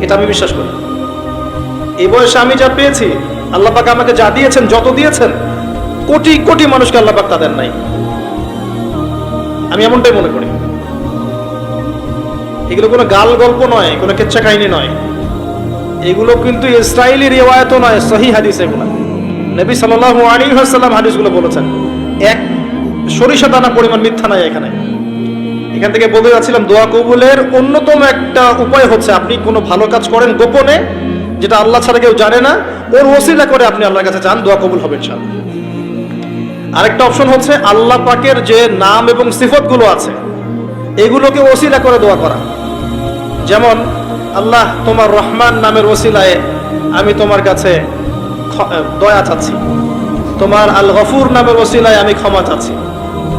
এটা আমি বিশ্বাস করি। এই বয়সে আমি যা পেয়েছি, আল্লাহ পাক আমাকে যা দিয়েছেন, যত দিয়েছেন, কোটি কোটি মানুষকে আল্লাহ পাক তাদের নাই। আমি এমনটাই মনে করি। এগুলো কোনো গাল গল্প নয়, কোনো কেচ্ছা কাহিনী নয়। এগুলো কিন্তু ইসরায়েলি রেওয়ায়তও নয় সহি হাদিস এগুলো। নবী সাল্লাল্লাহু আলাইহি ওয়াসাল্লাম হাদিসগুলো বলেছেন, এক সরিষা দানা পরিমাণ মিথ্যা নাই এখানে। এখান থেকে বলতে যাচ্ছিলাম, দোয়া কবুলের অন্যতম একটা উপায় হচ্ছে আপনি কোনো ভালো কাজ করেন গোপনে, যেটা আল্লাহ ছাড়া কেউ জানে না, ওর ওসিলা করে আপনি আল্লাহর কাছে চান, দোয়া কবুল হবে ইনশাআল্লাহ। আরেকটা অপশন হচ্ছে আল্লাহ পাকের যে নাম এবং সিফতগুলো আছে, এগুলোকে ওসিলা করে দোয়া করা। যেমন, আল্লাহ তোমার রহমান নামের ওসিলায় আমি তোমার কাছে দয়া চাচ্ছি। তোমার আল গফুর নামের ওসিলায় আমি ক্ষমা চাচ্ছি।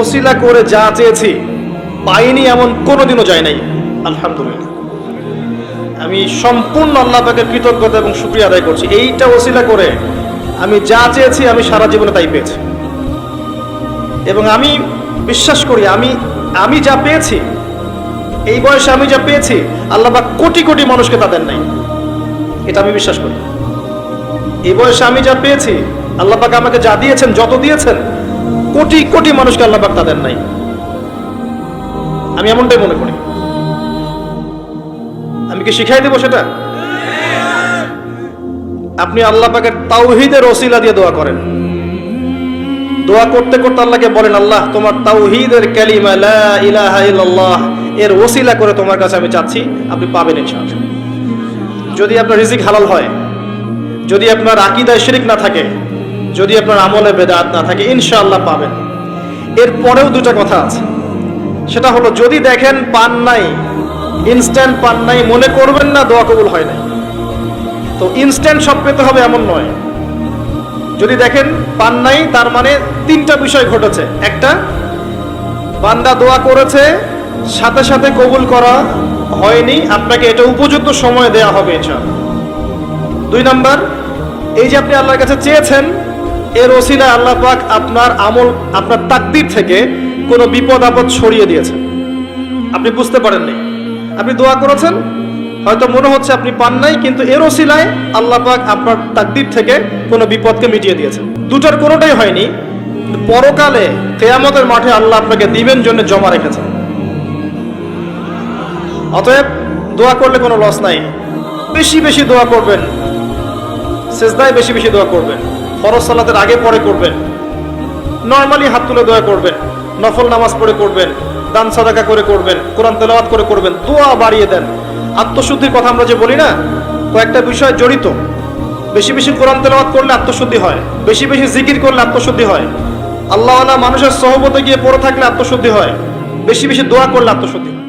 ওসিলা করে যা চেয়েছি, পাইনি এমন কোনোদিনও যায় নাই। আলহামদুলিল্লাহ। আমি সম্পূর্ণ আল্লাহ পাকের কৃতজ্ঞতা এবং শুক্রিয়া আদায় করছি। এইটা ওসিলা করে আমি যা চেয়েছি আমি সারা জীবনে তাই পেয়েছি। এবং আমি বিশ্বাস করি, আমি আমি যা পেয়েছি, এই বয়সে আমি যা পেয়েছি, আল্লাহ পাক কোটি কোটি মানুষকে তাদের নাই। এটা আমি বিশ্বাস করি। এই বয়সে আমি যা পেয়েছি, আল্লাহ পাক আমাকে যা দিয়েছেন, যত দিয়েছেন কোটি কোটি মানুষকে আল্লাহ পাক তাদের নাই। আমি এমনটাই মনে করি। আমি কি শিখাই দেবো সেটা? আপনি আল্লাহ পাকের তাওহিদের ওসিলা দিয়ে দোয়া করেন। দোয়া করতে করতে আল্লাহকে বলেন, আল্লাহ, তোমার তাওহীদের কালিমা লা ইলাহা ইল্লাল্লাহ, এর ওসিলা করে তোমার কাছে আমি চাচ্ছি, আপনি পাবেন ইনশাআল্লাহ। যদি আপনার রিজিক হালাল হয়, যদি আপনার আকিদায় শিরিক না থাকে যদি আপনার আমলে বেদাত না থাকে, ইনশাআল্লাহ পাবেন। এর পরেও দুটা কথা আছে। সেটা হলো, যদি দেখেন পান নাই ইনস্ট্যান্ট পান নাই, মনে করবেন না, দোয়া কবুল হয় নাই। তো ইনস্ট্যান্ট সব পেতে হবে এমন নয়। যদি দেখেন পান নাই, তার মানে তিনটা বিষয় ঘটেছে। একটা, বান্দা দোয়া করেছে, সাথে সাথে কবুল করা হয়নি, আপনাকে এটা উপযুক্ত সময় দেয়া হবে, ইনশাআল্লাহ। দুই নাম্বার, এই যে আপনি আল্লাহর কাছে চেয়েছেন এর ওসিলায় আল্লাহ পাক আপনার আমল, আপনার তাকদির থেকে কোনো বিপদ, আপদ ছড়িয়ে দিয়েছেন। আপনি বুঝতে পারেননি। আপনি দোয়া করেছেন, হয়তো মনে হচ্ছে আপনি পান নাই, কিন্তু এর ওসিলায় আল্লাহ পাক আপনার তাকদির থেকে কোনো বিপদকে মিটিয়ে দিয়েছেন। দুটার কোনোটাই হয়নি। পরকালে, কেয়ামতের মাঠে আল্লাহ আপনাকে দিবেন জন্য জমা রেখেছেন। অতএব দোয়া করলে কোনো লস নাই। বেশি বেশি দোয়া করবেন। সেজদায় বেশি বেশি দোয়া করবেন। ফরজ সালাতের আগে পরে করবেন। নর্মালি হাত তুলে দোয়া করবেন, নফল নামাজ পড়ে করবেন, দান সাদাকা করে করবেন, কোরআন তেলাওয়াত করে করবেন, দোয়া বাড়িয়ে দেন। আত্মশুদ্ধির কথা আমরা যে বলি না, কয়েকটা বিষয় জড়িত। বেশি বেশি কোরআন তেলাওয়াত করলে আত্মশুদ্ধি হয়, বেশি বেশি জিকির করলে আত্মশুদ্ধি হয়। আল্লাহ মানুষের সহবতে গিয়ে পড়ে থাকলে আত্মশুদ্ধি হয়, বেশি বেশি দোয়া করলে আত্মশুদ্ধি হয়।